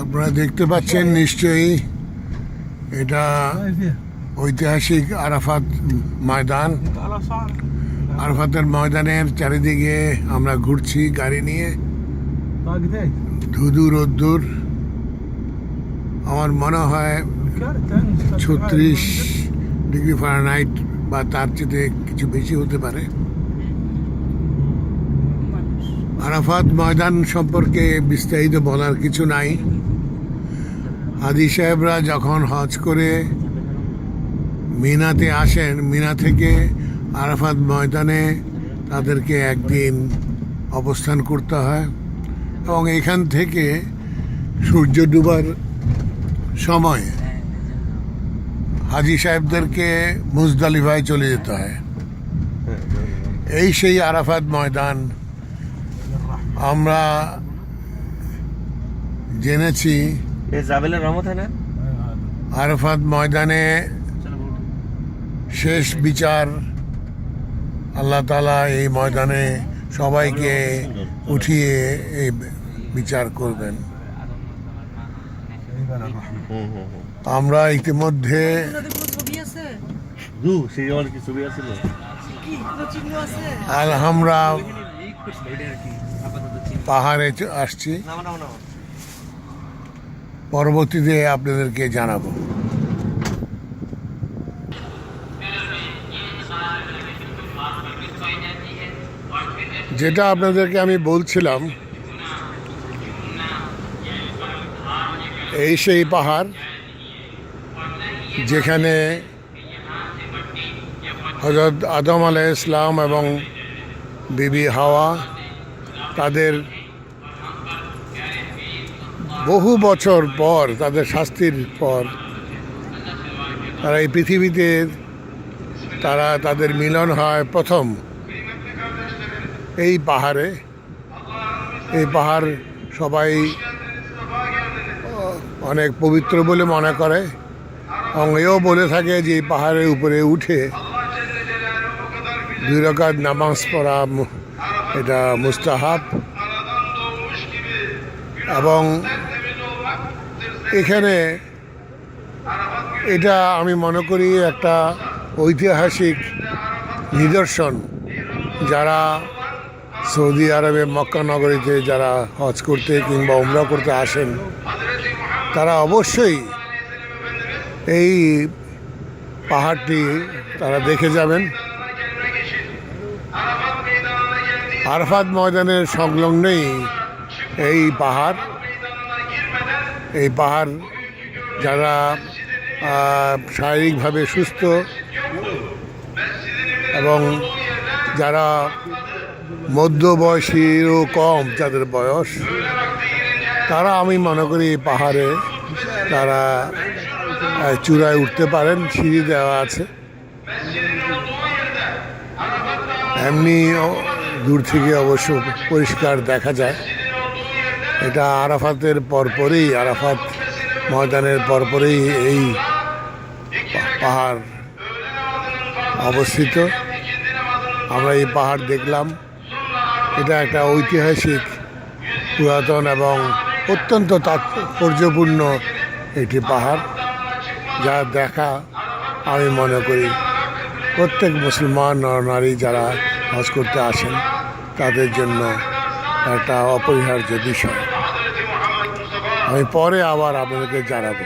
আপনারা দেখতে পাচ্ছেন নিশ্চয়ই এটা ঐতিহাসিক আরাফাত ময়দান। আরাফাতের ময়দানের চারিদিকে আমরা ঘুরছি গাড়ি নিয়ে। ধুধু রোদ্দুর। আমার মনে হয় ছত্রিশ ডিগ্রি ফারেনহাইট বা তার চেয়ে কিছু বেশি হতে পারে। আরাফাত ময়দান সম্পর্কে বিস্তারিত বলার কিছু নাই। হাদি সাহেবরা যখন হজ করে মিনাতে আসেন, মিনা থেকে আরাফাত ময়দানে তাদেরকে একদিন অবস্থান করতে হয় এবং এখান থেকে সূর্য ডুবার সময় হাজি সাহেবদেরকে মুজদালিফায় চলে যেতে হয়। এই সেই আরাফাত ময়দান আমরা জেনেছি আরফাত ময়দানে শেষ বিচার। আল্লাহ তালা এই ময়দানে সবাইকে উঠিয়ে এই বিচার করবেন। আমরা ইতিমধ্যে আলহামরা পাহাড়ে আসছি। পরবর্তীতে আপনাদেরকে জানাব। যেটা আপনাদেরকে আমি বলছিলাম এই সেই পাহাড় যেখানে হজরত আদম আলাহ ইসলাম এবং বিবি হাওয়া তাদের বহু বছর পর, তাদের শাস্তির পর, তারা এই পৃথিবীতে, তারা তাদের মিলন হয় প্রথম এই পাহাড়ে। এই পাহাড় সবাই অনেক পবিত্র বলে মনে করে। এবং এও বলে থাকে যে এই পাহাড়ের উপরে উঠে দুই রকাত নামাজ পড়া এটা মুস্তাহাব। এবং এখানে এটা আমি মনে করি একটা ঐতিহাসিক নিদর্শন। যারা সৌদি আরবে মক্কা নগরীতে যারা হজ করতে কিংবা উমরা করতে আসেন, তারা অবশ্যই এই পাহাড়টি তারা দেখে যাবেন। আরফাত ময়দানের সংলগ্নেই এই পাহাড়। এই পাহাড় যারা শারীরিকভাবে সুস্থ এবং যারা মধ্যবয়সীরও কম যাদের বয়স, তারা আমি মনে করি এই পাহাড়ে তারা চূড়ায় উঠতে পারেন, সিঁড়ি দেওয়া আছে। এমনি দূর থেকে অবশ্য পরিষ্কার দেখা যায়। এটা আরাফাতের পরপরেই, আরাফাত ময়দানের পরপরেই এই পাহাড় অবস্থিত। আমরা এই পাহাড় দেখলাম। এটা একটা ঐতিহাসিক, পুরাতন এবং অত্যন্ত তাৎপর্যপূর্ণ একটি পাহাড়, যা দেখা আমি মনে করি প্রত্যেক মুসলমান নরনারী যারা হজ করতে আসেন তাদের জন্য একটা অপরিহার্য বিষয়। আমি পরে আবার আপনাদেরকে জানাব।